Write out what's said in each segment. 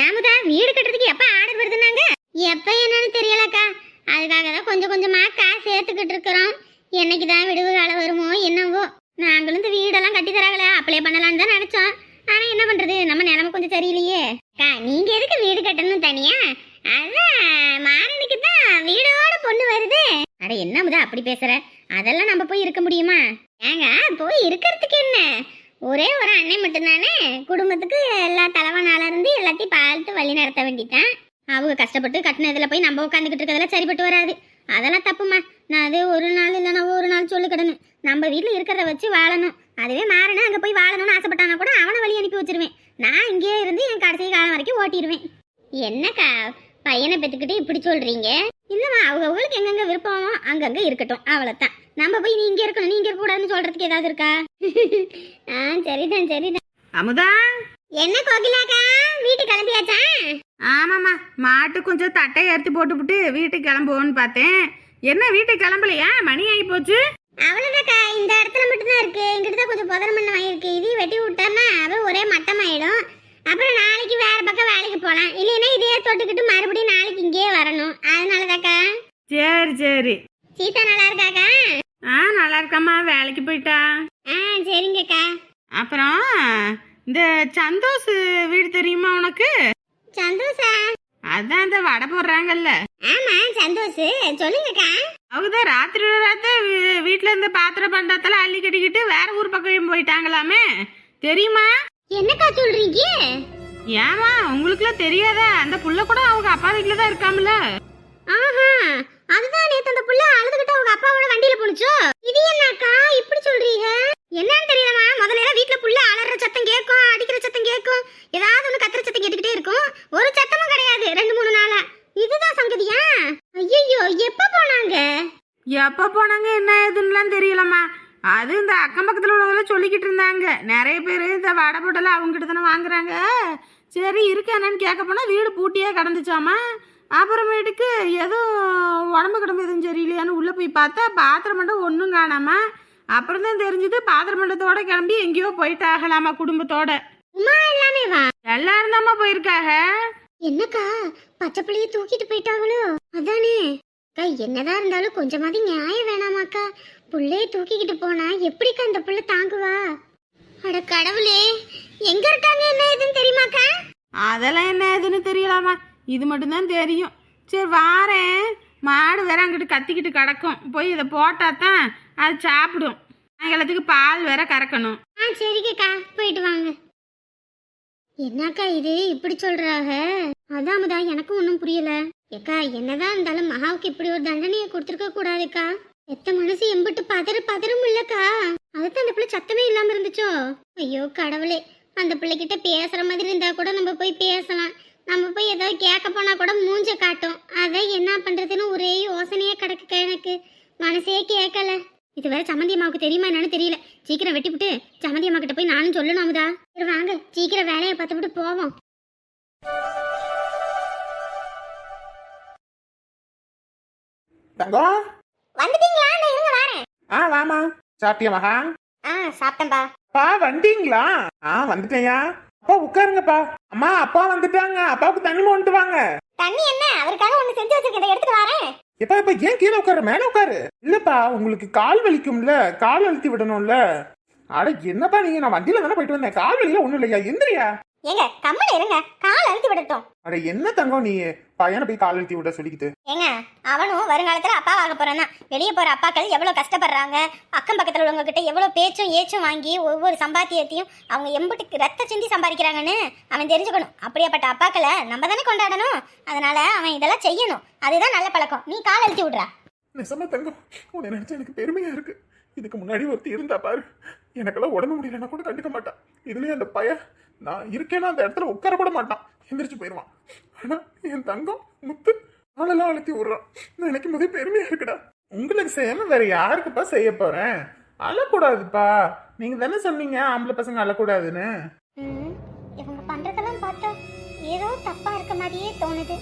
ஏமுதா வீடு கட்டுறதுக்கு எப்ப ஆர்டர் வருதுன்னாங்க எப்ப என்னன்னு தெரியலக்கா. அதுக்காக தான் கொஞ்சம் கொஞ்சமா காசு சேர்த்துக்கிட்டு இருக்கிறோம். என்னைக்கு தான் விடுவு காலம் வருமோ என்னவோ. நாங்களும் இந்த வீடெல்லாம் கட்டி தராங்களே அப்ளை பண்ணலாம்னு தான் நினைச்சோம். ஆனா என்ன பண்றது நம்ம நிலைமை கொஞ்சம் சரியில்லையே. அக்கா நீங்க எதுக்கு வீடு கட்டணும் தனியா? அதான் மாறனுக்கு தான் வீடோட பொண்ணு வருது. அட என்னமுதா அப்படி பேசுற? அதெல்லாம் நம்ம போய் இருக்க முடியுமா? ஏங்க போய் இருக்கிறதுக்கு என்ன? ஒரே ஒரு அண்ணன் மட்டும்தானே? குடும்பத்துக்கு எல்லா தலைவனால இருந்து எல்லாத்தையும் பார்த்து வழி நடத்த வேண்டிதான். அவங்க கஷ்டப்பட்டு கட்டினதுல போய் நம்ம உட்காந்துக்கிட்டு இருக்கிறதுல சரிப்பட்டு வராது. அதெல்லாம் தப்புமா நான் அது ஒரு நாள் இல்லைன்னா ஒரு நாள் சொல்லுக்கிடணும் நம்ம வீட்டில் இருக்கிறத வச்சு வாழணும். அதுவே மாறணும் அங்கே போய் வாழணும்னு ஆசைப்பட்டானா கூட அவனை வழி அனுப்பி வச்சிருவேன். நான் இங்கேயே இருந்து என் கடைசி காலம் வரைக்கும் ஓட்டிடுவேன். என்னக்கா பையனை பெற்றுக்கிட்டு இப்படி சொல்றீங்க? இல்லைம்மா அவங்கவுங்களுக்கு எங்கெங்க விருப்பமோ அங்கங்கே இருக்கட்டும். அவ்வளோதான் நம்ம போய் நீ இங்கே இருக்கணும் நீ இங்கே இருக்கக்கூடாதுன்னு சொல்றதுக்கு ஏதாவது இருக்கா? ஆ சரிதான் சரிதான். அமுதா? என்ன கோகிலாக்கா? வீட்டுக்கு கிளம்பியாச்சா? ஆமாம்மா மாட்டு கொஞ்சம் தட்டை ஏற்றி போட்டுவிட்டு வீட்டுக்கு கிளம்புவோன்னு பார்த்தேன். என்ன வீட்டுக்கு கிளம்பலையா? மணி ஆகி போச்சு. அவ்வளோதாக்கா இந்த இடத்துல மட்டும்தான் இருக்கு. எங்கிட்ட தான் கொஞ்சம் புதர் மண்ணம் ஆயிருக்கு இதையும் வெட்டி விட்டான்னா அவன் ஒரே மட்டமாயிடும். அப்புறம் நாளைக்கு வேற பக்கம் வேலைக்கு போகலாம் இல்லைன்னா இதே தொட்டுக்கிட்டு மறுபடியும் நாளைக்கு இங்கேயே வரணும். அதனாலதாக்கா. சரி சரி. சீதா நல்லா இருக்காக்கா? ஆ நல்லா இருக்கம்மா வேலைக்கு போயிட்டா? ஆ சரிங்கக்கா. அப்புறம் இந்த சந்தோஷ் வீடு தெரியுமா உனக்கு? சந்தோஷா? அதான் இந்த வடை போடுறாங்கல்ல. ஆமா சந்தோஷ். சொல்லுங்கக்கா. அவங்க தான் ராத்திரி ராத்திரி வீ- வீட்ல இருந்து பாத்திர பண்டத்தெல்லாம் அள்ளி கட்டிக்கிட்டு வேற ஊர் பக்கம் போயிட்டாங்களாமே. தெரியுமா? என்னக்கா சொல்றீங்க? ஏமா உங்களுக்குலாம் தெரியாதா? அந்த புள்ள கூட அவங்க அப்பா வீட்ல தான் இருக்காமல ஆஹா அதுதான் நேத்து அந்த புள்ள அழுதுகிட்டு அவங்க அப்பாவோட வண்டியில போனுச்சோ இது என்னக்கா இப்படி சொல்றீங்க? என்னன்னு தெரியலமா முதல்ல வீட்டுல புள்ள அலற சத்தம் கேட்கும் அடிக்கிற சத்தம் கேட்கும். ஏதாவது ஒண்ணு கத்துற சத்தம் கேட்டுக்கிட்டே இருக்கும். ஒரு சத்தமும் கிடையாது. ரெண்டு மூணு நாளா. இதுதான் சங்கதியா? ஐயோ எப்ப போனாங்க? எப்ப போனாங்க என்ன ஏதுன்னுலாம் தெரியலம்மா. அது இந்த அக்கம் பக்கத்துல உள்ளவங்க சொல்லிக்கிட்டு இருந்தாங்க. நிறைய பேர் இந்த வடை போட்டெல்லாம் அவங்ககிட்ட தானே வாங்குறாங்க. சரி இருக்கு என்னன்னு கேட்க போனா வீடு பூட்டியே கிடந்துச்சாமா அப்புறமேட்டுக்கு ஏதோ உடம்பு கிடம்பு எதுவும் சரியில்லையான்னு உள்ளே போய் பார்த்தா பாத்திரம் மண்டபம் ஒன்றும் காணாமா அப்புறம் தான் தெரிஞ்சது பாத்திரம் மண்டபத்தோட கிளம்பி எங்கேயோ போயிட்டாகலாமா குடும்பத்தோட. எல்லாமே வா. எல்லாரும் தாம்மா போயிருக்காக? என்னக்கா பச்சை பிள்ளைய தூக்கிட்டு போயிட்டாங்களோ? அதானே. அக்கா என்னதான் இருந்தாலும் கொஞ்சமாவது நியாயம் வேணாமாக்கா. புள்ளைய தூக்கிக்கிட்டு போனா எப்படிக்கா அந்த புள்ள தாங்குவா? அட கடவுளே எங்க இருக்காங்க என்ன ஏதுன்னு தெரியுமாக்கா? அதெல்லாம் என்ன ஏதுன்னு தெரியலாமா? இது மட்டும்தான் தெரியும். சரி வாரேன். மாடு வேற அங்கிட்டு கத்திக்கிட்டு கிடக்கும். போய் இதை போட்டா தான் அது சாப்பிடும். சாயங்காலத்துக்கு பால் வேற கறக்கணும். ஆ சரிக்கா போயிட்டு வாங்க. என்னக்கா இது? இப்படி சொல்றாக? அதாமதா எனக்கும் ஒன்றும் புரியல. ஏக்கா என்னதான் இருந்தாலும் மகாவுக்கு இப்படி ஒரு தண்டனையை கொடுத்துருக்க கூடாதுக்கா. எத்த மனசு எம்பிட்டு பதறு பதறும் இல்லக்கா. அதுதான் அந்த பிள்ளை சத்தமே இல்லாம இருந்துச்சோ? ஐயோ கடவுளே. அந்த பிள்ளைகிட்ட பேசுற மாதிரி இருந்தா கூட நம்ம போய் பேசலாம். நம்ம போய் ஏதாவது கேட்க போனா கூட மூஞ்ச காட்டும். அதை என்ன பண்றதுன்னு ஒரே யோசனையே கிடக்குக்கா எனக்கு மனசே கேட்கல. இது வேற சம்மந்தி அம்மாவுக்கு தெரியுமா என்னன்னு தெரியல. சீக்கிரம் வெட்டிவிட்டு சம்மந்தி அம்மா கிட்ட போய் நானும் சொல்லணும் அமுதா. சரி வாங்க. சீக்கிரம் வேலையை பார்த்துவிட்டு போவோம். தங்கம்? வந்துட்டீங்களா? நான் இருங்க வரேன். ஆ வாமா சாப்பிட்டியா மகா? ஆ சாப்பிட்டேன்பா. பா வந்தீங்களா? ஆ வந்துட்டேயா அப்பா உட்காருங்கப்பா. அம்மா அப்பா வந்துட்டாங்க. அப்பாவுக்கு தண்ணி கொண்டு வாங்க. தண்ணி என்ன? அவருக்காக ஒண்ணு செஞ்சு வச்சிருக்கேன். எடுத்துட்டு வரேன். எப்பா இப்ப ஏன் கீழே உட்காரு? மேல உட்காரு. இல்லப்பா உங்களுக்கு கால் வலிக்கும்ல. கால் அழுத்தி விடணும்ல. அட என்னப்பா நீங்க? நான் வண்டியில தானே போயிட்டு வந்தேன். கால் வலியில ஒண்ணும் இல்லையா? எந்திரியா? ஏங்க கம்மல இருங்க. கால் அழுத்தி விடட்டும். அட என்ன தங்கம் நீ? பையனை போய் கால் அழுத்தி விட சொல்லிக்கிட்டு. ஏங்க அவனும் வருங்காலத்துல அப்பா ஆக போறான் வெளியே போற அப்பாக்கள் எவ்வளவு கஷ்டப்படுறாங்க? அக்கம் பக்கத்துல உள்ளவங்க கிட்ட எவ்வளவு பேச்சும் ஏச்சும் வாங்கி ஒவ்வொரு சம்பாத்தியத்தையும் அவங்க எம்புட்டுக்கு ரத்த சிந்தி சம்பாதிக்கிறாங்கன்னு அவன் தெரிஞ்சுக்கணும். அப்படியாப்பட்ட அப்பாக்களை நம்ம தானே கொண்டாடணும். அதனால அவன் இதெல்லாம் செய்யணும். அதுதான் நல்ல பழக்கம். நீ கால் அழுத்தி விடுறா. நிசமா தங்கம் உன்னை நினைச்சா எனக்கு பெருமையா இருக்கு. இதுக்கு முன்னாடி ஒருத்தி இருந்தா பாரு. எனக்கெல்லாம் உடம்பு முடியலன்னா கூட கண்டுக்க மாட்டான் இதுலயே அந்த பைய நான் இருக்கேன்னா அந்த இடத்துல உட்கார கூட மாட்டான். எந்திரிச்சு போயிடுவான் ஆனா என் தங்கம் முத்து ஆளெல்லாம் அழுத்தி விடுறான். நினைக்கும் போதே பெருமையா இருக்குடா. உங்களுக்கு செய்யாம வேற யாருக்குப்பா செய்ய போறேன்? அழக்கூடாதுப்பா. நீங்க தானே சொன்னீங்க ஆம்பளை பசங்க அழக்கூடாதுன்னு. ம், இவங்க பண்றதெல்லாம் பார்த்தா ஏதோ தப்பா இருக்க மாதிரியே தோணுது.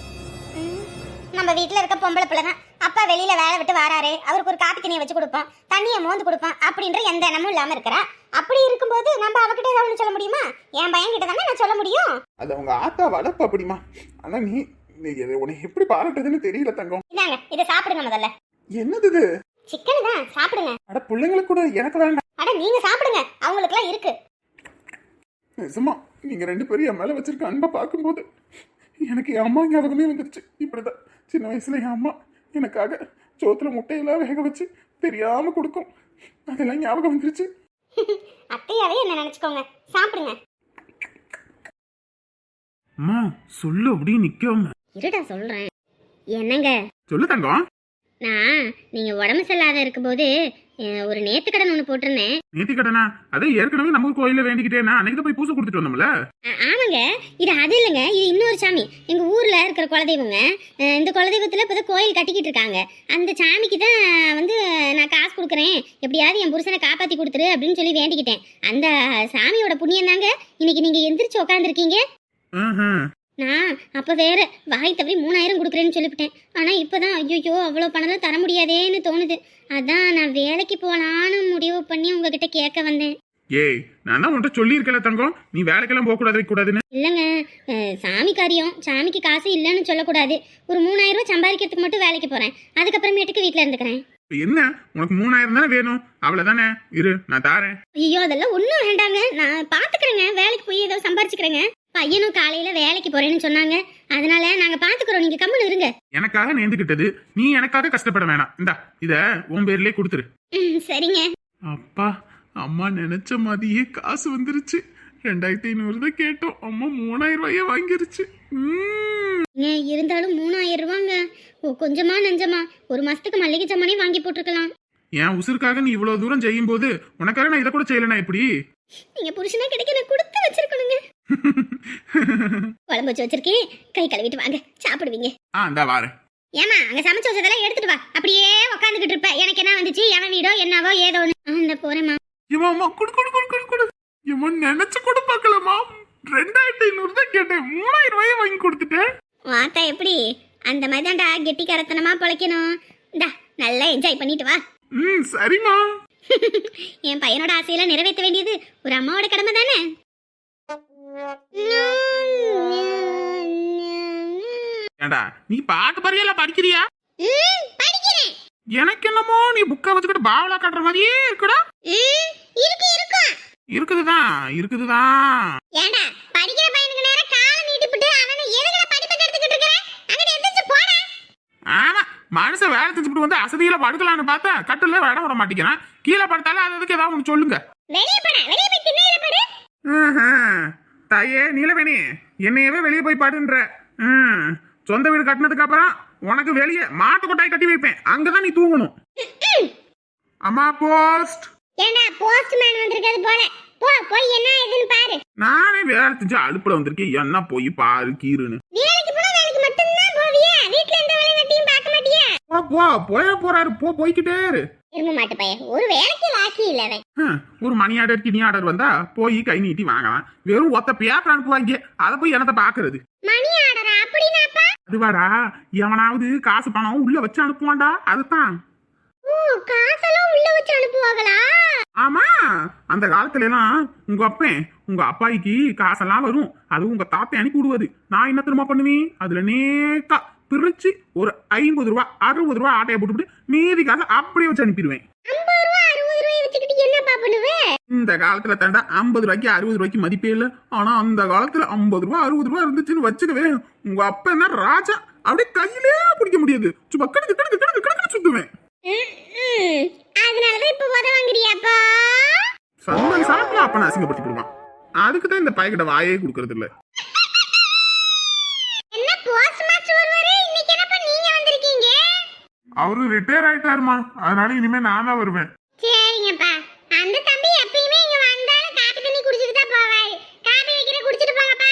ம், நம்ம வீட்டில் இருக்க பொம்பளை பிள்ளைங்க அப்பா வெளியில வேலை விட்டு வராரு. அவருக்கு ஒரு காப்பி தண்ணியை வச்சு கொடுப்போம். தண்ணியை மோந்து கொடுப்போம். அப்படின்ற எந்த எண்ணமும் இல்லாம இருக்கிறா? அப்படி இருக்கும்போது நம்ம அவகிட்ட ஏதாவது சொல்ல முடியுமா? என் பையன் கிட்ட தானே நான் சொல்ல முடியும்? அது அவங்க ஆத்தா வளர்ப்பு அப்படிமா ஆனா நீ நீ எதை- உன்னை எப்படி பாராட்டுதுன்னு தெரியல தங்கம். இந்தாங்க இதை சாப்பிடுங்க முதல்ல. என்னது இது? சிக்கன் தான் சாப்பிடுங்க. அட பிள்ளைங்களுக்கு கூட எனக்கு வேண்டாம். அட நீங்க சாப்பிடுங்க அவங்களுக்குலாம் இருக்கு. நிஜமா நீங்க ரெண்டு பேரும் என் மேல வச்சிருக்க அன்பை பார்க்கும்போது எனக்கு என் அம்மா ஞாபகமே வந்துருச்சு. இப்படிதான் சின்ன வயசுல என் அம்மா எனக்காக சோத்துல முட்டையெல்லாம் வேக வச்சு தெரியாம கொடுக்கும். அதெல்லாம் ஞாபகம் வந்துருச்சு. அத்தையாவே என்ன நினைச்சுக்கோங்க. சாப்பிடுங்க. அம்மா சொல்லு அப்படியே நிக்காம இருடா சொல்றேன். என்னங்க? சொல்லு தங்கம். நான் நீங்க உடம்பு சரியில்லாத இருக்கும்போது ஒரு நேத்து கடன் ஒன்று போட்டிருந்தேன். நேத்தி கடனா? அதே ஏற்கனவே நம்ம கோயில வேண்டிக்கிட்டேனா அன்னைக்கு போய் பூசை கொடுத்துட்டு வந்தோம்ல? ஆமாங்க. இது அது இல்லைங்க. இது இன்னொரு சாமி. எங்க ஊர்ல இருக்கிற குலதெய்வங்க. அஹ், இந்த குலதெய்வத்துல இப்போதான் கோயில் கட்டிக்கிட்டு இருக்காங்க. அந்த சாமிக்கு தான் வந்து நான் காசு கொடுக்குறேன். எப்படியாவது என் புருஷனை காப்பாத்தி கொடுத்துரு அப்படின்னு சொல்லி வேண்டிக்கிட்டேன். அந்த சாமியோட புண்ணியம் தாங்க இன்னைக்கு நீங்க எந்திரிச்சு உட்காந்துருக்கீங்க நான் அப்போ வேற வாய் தவறி மூணாயிரம் கொடுக்குறேன்னு சொல்லிவிட்டேன். ஆனால் இப்போ தான் ஐயோ அவ்வளோ பணம்லாம் தர முடியாதேன்னு தோணுது. அதான் நான் வேலைக்கு போகலான்னு முடிவு பண்ணி உங்ககிட்ட கேட்க வந்தேன். ஏய் நான் தான் உன்கிட்ட சொல்லியிருக்கல தங்கம். நீ வேலைக்கெல்லாம் போக கூடாது கூடாதுன்னு இல்லைங்க சாமி காரியம். சாமிக்கு காசு இல்லைன்னு சொல்லக்கூடாது. ஒரு மூணாயிரம் ரூபாய் சம்பாதிக்கிறதுக்கு மட்டும் வேலைக்கு போகிறேன் அதுக்கப்புறமேட்டுக்கு வீட்டில் இருந்துக்கிறேன். என்ன? உனக்கு மூணாயிரம் தானே வேணும்? அவ்வளவுதானே? இரு நான் தாரேன். ஐயோ அதெல்லாம் ஒன்றும் வேண்டாங்க. நான் பார்த்துக்கிறேங்க வேலைக்கு போய் ஏதோ சம்பாரிச்சுக்கிறேங்க. பையனும் காலையில் வேலைக்கு போகிறேன்னு சொன்னாங்க. அதனால நாங்கள் பார்த்துக்குறோம் நீங்கள் கம்முன்னு இருங்க. எனக்காக நேர்ந்துகிட்டது. நீ எனக்காக கஷ்டப்பட வேணாம். இந்தா இத உன் பேர்லயே கொடுத்துரு. சரிங்க. அப்பா அம்மா நினைச்ச மாதிரியே காசு வந்துருச்சு. ரெண்டாயிரத்தி ஐநூறு தான் கேட்டோம். அம்மா மூணாயிரம் ரூபாயே வாங்கிருச்சு இருந்தாலும் மூணாயிரம் ரூபாங்க ஓ கொஞ்சமா நஞ்சமா. ஒரு மாசத்துக்கு மல்லிகை ஜாமானே வாங்கி போட்டிருக்கலாம். என் உசுருக்காக நீ இவ்வளவு தூரம் செய்யும் போது உனக்காக நான் இதை கூட செய்யலனா எப்படி? நீங்க புருஷனா கிடைக்க நான் கொடுத்து வச்சிருக்கணுங்க. குழம்பு வச்சு வச்சிருக்கேன். கை கழுவிட்டு வாங்க. சாப்பிடுவீங்க. ஆ இந்தா வாரேன் ஏமா அங்க சமைச்சு வச்சதெல்லாம் எடுத்துட்டு வா. அப்படியே உட்காந்துக்கிட்டு இருப்ப. எனக்கு என்ன வந்துச்சு? எவன் வீடோ என்னவோ ஏதோன்னு ஆ, இந்த போறேம்மா. இவன் அம்மா குடு குடு குடு குடு குடு. இவன் நினைச்சு கூட பார்க்கலமா ரெண்டாயிரத்தி ஐநூறு தான் கேட்டேன். மூணாயிரம் ரூபாயே வாங்கி கொடுத்துட்டேன். வாத்தா எப்படி? அந்த மாதிரி தான்டா கெட்டிக்காரத்தனமா பொழைக்கணும். இந்தா நல்லா என்ஜாய் பண்ணிட்டு வா. ம் சரிம்மா. என் பையனோட ஆசையெல்லாம் நிறைவேற்ற வேண்டியது ஒரு அம்மாவோட கடமை தானே? ஏண்டா நீ பாட்டு பறியல படிக்கிறியா? படிக்கிறேன். எனக்கு என்னமோ நீ புக்கை வச்சுக்கிட்டு பாவலா காட்டுற மாதிரியே இருக்குடா. இருக்கு இருக்கும். இருக்குதுதான் இருக்குதுதான். ஏண்டா படிக்கிற பையனுக்கு நேரம் காலை நீட்டிப்புட்டு அவனை எதுக்குடா படிப்பை கெடுத்துக்கிட்டு இருக்கிற? அங்கிட்டு எந்திரிச்சு போடா. ஆமா மனுஷன் வேலை செஞ்சுட்டு வந்து அசதியில படுக்கலான்னு பார்த்தா கட்டில விட விட மாட்டேங்கிறான். கீழே படுத்தாலும் அது அதுக்கு ஏதாவது ஒன்று சொல்லுங்க. வெளியே போடா வெளியே போய் திண்ணையில படு. தாயே நீலவேணி என்னையவே வெளியே போய் பாடுன்ற. ம். சொந்த வீடு கட்டினதுக்கு அப்புறம் உனக்கு வெளியே மாட்டு கொட்டாய் கட்டி வைப்பேன். அங்கதான் நீ தூங்கணும். அம்மா போஸ்ட். ஏண்டா போஸ்ட்மேன் வந்திருக்கிறது போல? போ போய் என்ன ஏதுன்னு பாரு. நானே வேலை செஞ்சு அலுப்புல வந்திருக்கேன். என்ன போய் பாரு கீருன்னு வேலைக்கு போனா வேலைக்கு மட்டும்தான் போவியா. வீட்ல எந்த வேலை வெட்டியும் பார்க்க மாட்டியா. போ போ போய போறாரு. போ போய்க்கிட்டே இரு. இரும்ப மாட்டு பையன். ஒரு வேலைக்கு லாக்கி இல்ல அவன். ஒரு மணி ஆர்டர் கிணி ஆர்டர் வந்தா போய் கை நீட்டி வாங்கலாம். வெறும் ஒத்த பேப்பர் அனுப்புவாங்க. அதை போய் என்னத்த பாக்குறது? மணி ஆர்டரா? அப்படின்னாப்பா அதுவாடா எவனாவது காசு பணம் உள்ள வச்சு அனுப்புவான்டா. அதுதான். காசெல்லாம் உள்ள வச்சு அனுப்புவாங்களா? ஆமா அந்த காலத்துல எல்லாம் உங்க அப்பன் உங்க அப்பாய்க்கு காசெல்லாம் வரும். அது உங்க தாத்தை அனுப்பி விடுவது நான் என்ன தெரியுமா பண்ணுவேன்? அதுல நேக்கா பிரிச்சு ஒரு ஐம்பது ரூபா அறுபது ரூபா ஆட்டையை போட்டுவிட்டு மீதி காசை அப்படியே வச்சு அனுப்பிடுவேன். ரூபாய் இந்த காலத்துல தாண்டா ஐம்பது ரூபாய்க்கு அறுபது ரூபாய்க்கு மதிப்பே இல்லை. ஆனா அந்த காலத்துல ஐம்பது ரூபா அறுபது ரூபா இருந்துச்சுன்னு வச்சுக்கவே உங்க அப்பா என்ன ராஜா அப்படியே கையிலே பிடிக்க முடியாது. சும்மா கிடக்கு கிடக்கு கிடக்கு கிடக்கு சுத்துவேன். அதனாலதான் இப்ப உத வாங்குறியாப்பா? சந்தன சாப்பிட்டு அப்ப நான் அசிங்கப்படுத்தி அதுக்கு தான் இந்த பையகிட்ட வாயே கொடுக்கறது இல்ல என்ன போஸ்ட் மாஸ்டர் ஒருவரு இன்னைக்கு என்னப்பா நீங்க வந்திருக்கீங்க? அவரு ரிட்டையர் ஆயிட்டாருமா. அதனால இனிமே நான் தான் வருவேன். சரிங்கப்பா. அந்த தம்பி எப்பயுமே இங்க வந்தாலும் காப்பி தண்ணி குடிச்சிட்டு தான் போவாரு. காப்பி வைக்கிற குடிச்சிட்டு போங்கப்பா.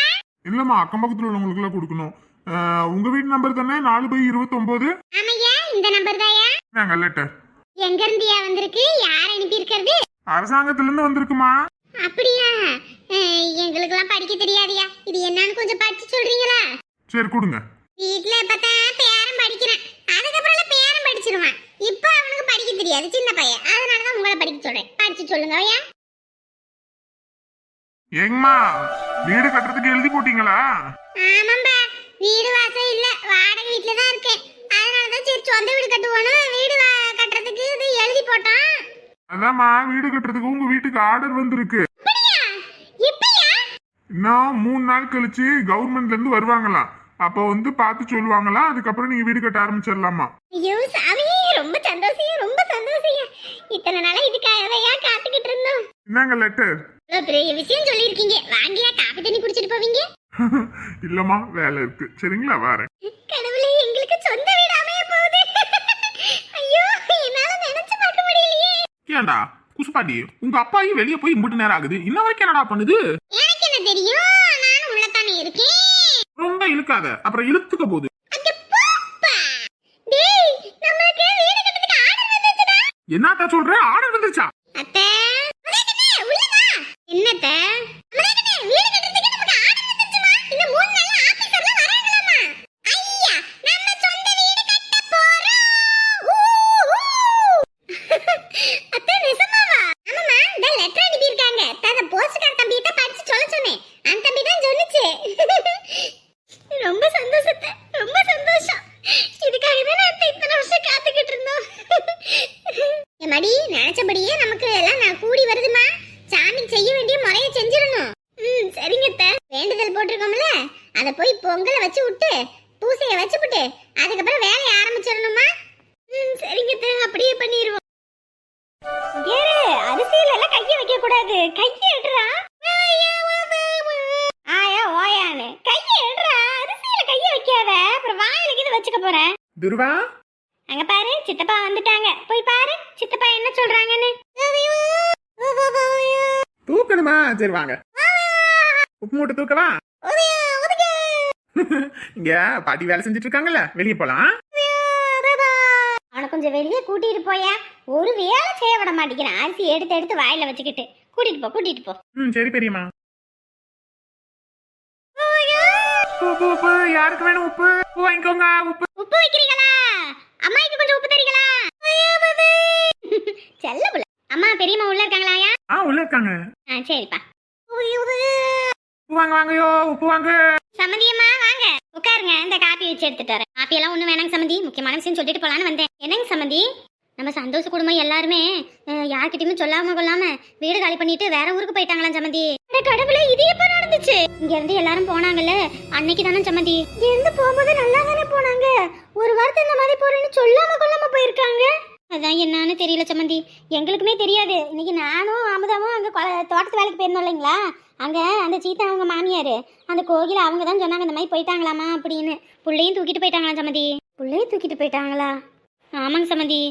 இல்லம்மா அக்கம் பக்கத்துல உள்ளவங்களுக்கு எல்லாம் கொடுக்கணும். அஹ், உங்க வீட்டு நம்பர் தானே? நாலு பை இருபத்தொன்பது இந்த நம்பர் தாயா? நாங்க லெட்டர் எங்க இருந்தியா வந்திருக்கு? யார் அனுப்பி இருக்கிறது அரசாங்கத்துல இருந்து வந்திருக்குமா? அப்படியா? அஹ், எங்களுக்கெல்லாம் படிக்க தெரியாதியா. இது என்னன்னு கொஞ்சம் படிச்சு சொல்றீங்களா? சரி கொடுங்க. வீட்ல இப்பதான் பேரன் படிக்கிறான். அதுக்கப்புறம் பேரன் படிச்சிருவான். இப்போ அவனுக்கு படிக்க தெரியாது சின்ன பையன். அதனாலதான் உங்களை படிக்க சொல்றேன். படிச்சு சொல்லுங்க ஐயா ஏங்கம்மா வீடு கட்டுறதுக்கு எழுதி போட்டீங்களா? ஆமாம்பா வீடு வாசல் இல்ல. வாடகை வீட்ல தான் இருக்கேன் அதனால தான் சரி சொந்த வீடு கட்டுவோன்னு வீடு கட்டுறதுக்கு இது எழுதி போட்டோம் அதாம்மா வீடு கட்டுறதுக்கு உங்க வீட்டுக்கு ஆர்டர் வந்திருக்கு. இன்னும் மூணு நாள் கழிச்சு கவர்மெண்ட்ல இருந்து வருவாங்களாம் அப்போ வந்து பார்த்து சொல்லுவாங்களாம் அதுக்கப்புறம் நீங்க வீடு கட்ட ஆரம்பிச்சிடலாமா? ஐயோ சாமி ரொம்ப சந்தோஷம் ரொம்ப சந்தோஷம் இத்தனை நாளா இதுக்காகவையா காத்துக்கிட்டு இருந்தோம். என்னங்க லெட்டர் பெரிய விஷயம் சொல்லியிருக்கீங்க. வாங்கியா காப்பி தண்ணி குடிச்சிட்டு போவீங்க? இல்லம்மா வேலை இருக்கு. சரிங்களா வரேன். முடியலையே ஏன்டா குசுப்பாட்டி உங்க அப்பாயும் வெளியே போய் இம்புட்டு நேரம் ஆகுது. இன்ன வரைக்கும் என்னடா பண்ணுது? எனக்கு என்ன தெரியும்? நானும் உள்ளதானே இருக்கேன். ரொம்ப இழுக்காத. அப்புறம் இழுத்துக்க போகுது. என்னத்தா சொல்ற? ஆர்டர் வந்துருச்சா? அத்தை. என்னத்த? நினைச்சபடியே நமக்கு எல்லாம் நான் கூடி வருதுமா. சாமி செய்ய வேண்டிய முறையை செஞ்சிடணும். ம் சரிங்க வேண்டுதல் போட்டிருக்கோம்ல. அதை போய் பொங்கலை வச்சு விட்டு பூசையை வச்சு விட்டு அதுக்கப்புறம் வேலையை ஆரம்பிச்சிடணுமா? ம் சரிங்க அப்படியே பண்ணிடுவோம். ஏறு அரிசியில எல்லாம் கைய வைக்க கூடாது கைய எடுறா. ஆயா ஓயானு கையை எடுறா. அரிசியில வைக்காத. அப்புறம் வாயில கீது வச்சுக்க போறேன். துருவா அங்க பாரு சித்தப்பா வந்துட்டாங்க. போய் பாரு சித்தப்பா என்ன சொல்றாங்கன்னு. தூக்கணுமா? சரி வாங்க. உப்பு மூட்டை தூக்கவா? இங்க பாட்டி வேலை செஞ்சுட்டு இருக்காங்கல்ல வெளியே போலாம். அவனை கொஞ்சம் வெளியே கூட்டிட்டு போயா. ஒரு வேலை செய்ய விட மாட்டேங்கிறான். அரிசி எடுத்து எடுத்து வாயில வச்சுக்கிட்டு. கூட்டிட்டு போ கூட்டிட்டு போ. ம் சரி பெரியம்மா. யாருக்கு வேணும் உப்பு? உப்பு வாங்கிக்கோங்க உப்பு உப்பு வைக்கிறீங்களா அம்மாய்க்கு கொஞ்சம் உப்பு தரீங்களா செல்ல புள்ள அம்மா பெரியம்மா உள்ள இருக்காங்களாயா ஆ உள்ள இருக்காங்க. ஆ சரிப்பா. உப்பு வாங்க வாங்கயோ உப்பு வாங்க. சம்மந்தியம்மா வாங்க. உட்காருங்க இந்த காப்பி வச்சு எடுத்துட்டு வரேன். காப்பி எல்லாம் ஒண்ணு வேணாங்க சம்மந்தி முக்கியமான விஷயம் சொல்லிட்டு போலான்னு வந்தேன். என்னங்க சம்மந்தி நம்ம சந்தோஷ குடும்பம் எல்லாருமே யார்கிட்டயுமே சொல்லாம கொள்ளாம வீடு காலி பண்ணிட்டு வேற ஊருக்கு போயிட்டாங்களாம் சம்மந்தி அட கடவுளே இது எப்ப நடந்துச்சு? இங்க இருந்து எல்லாரும் போனாங்கல்ல அன்னைக்கு தானே சம்மந்தி இங்க இருந்து போகும்போது நல்லா தானே போனாங்க? ஒரு வாரத்தை இந்த மாதிரி போறேன்னு சொல்லாம கொள்ளாம போயிருக்காங்க. அதான் என்னன்னு தெரியல சம்மந்தி. எங்களுக்குமே தெரியாது. இன்னைக்கு நானும் அமுதாவும் அங்க தோட்டத்து வேலைக்கு போயிருந்தோம் இல்லைங்களா? அங்க அந்த சீதா அவங்க மாமியாரு. அந்த கோகில அவங்க தான் சொன்னாங்க இந்த மாதிரி போயிட்டாங்களாமா அப்படின்னு. புள்ளையும் தூக்கிட்டு போயிட்டாங்களாம் சம்மந்தி? புள்ளையும் தூக்கிட்டு போயிட்டாங்களா? ஆமாங்க சம்மந்தி.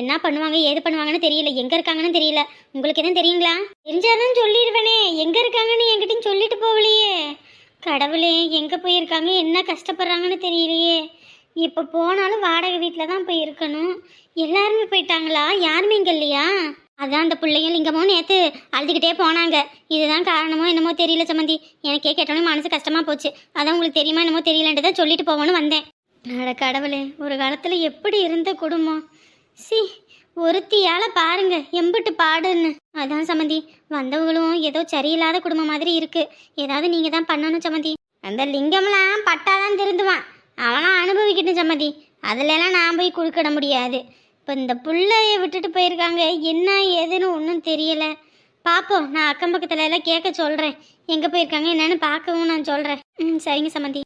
என்ன பண்ணுவாங்க ஏது பண்ணுவாங்கன்னு தெரியல. எங்க இருக்காங்கன்னு தெரியல. உங்களுக்கு எதுவும் தெரியுங்களா? தெரிஞ்சாதான் சொல்லிடுவேனே எங்க இருக்காங்கன்னு என்கிட்டயும் சொல்லிட்டு போகலையே. கடவுளே எங்க போயிருக்காங்க என்ன கஷ்டப்படுறாங்கன்னு தெரியலையே. இப்போ போனாலும் வாடகை வீட்டில் தான் போய் இருக்கணும். எல்லாருமே போயிட்டாங்களா? யாருமே இங்கே இல்லையா? அதான் அந்த பிள்ளையும் லிங்கமும் நேற்று அழுதுகிட்டே போனாங்க. இதுதான் காரணமோ என்னமோ தெரியல சம்மந்தி. எனக்கே கேட்டோன்னே மனசு கஷ்டமாக போச்சு. அதான் உங்களுக்கு தெரியுமா என்னமோ தெரியலன்ட்டு தான் சொல்லிட்டு போவோன்னு வந்தேன். அட கடவுளே ஒரு காலத்தில் எப்படி இருந்த குடும்பம்? சி ஒருத்தியால் பாருங்க எம்பிட்டு பாடுன்னு. அதான் சம்மந்தி வந்தவங்களும் ஏதோ சரியில்லாத குடும்பம் மாதிரி இருக்குது ஏதாவது நீங்கள் தான் பண்ணணும் சம்மந்தி. அந்த லிங்கம்லாம் பட்டாதான் திருந்துவான். அவனாம் அனுபவிக்கட்டும் சம்மந்தி. அதுலலாம் நான் போய் கொடுக்கிட முடியாது. இப்போ இந்த புள்ளைய விட்டுட்டு போயிருக்காங்க. என்ன ஏதுன்னு ஒன்றும் தெரியல. பார்ப்போம் நான் அக்கம் பக்கத்துல எல்லாம் கேட்க சொல்கிறேன் எங்கே போயிருக்காங்க என்னன்னு பார்க்கவும் நான் சொல்கிறேன் ம் சரிங்க சம்மந்தி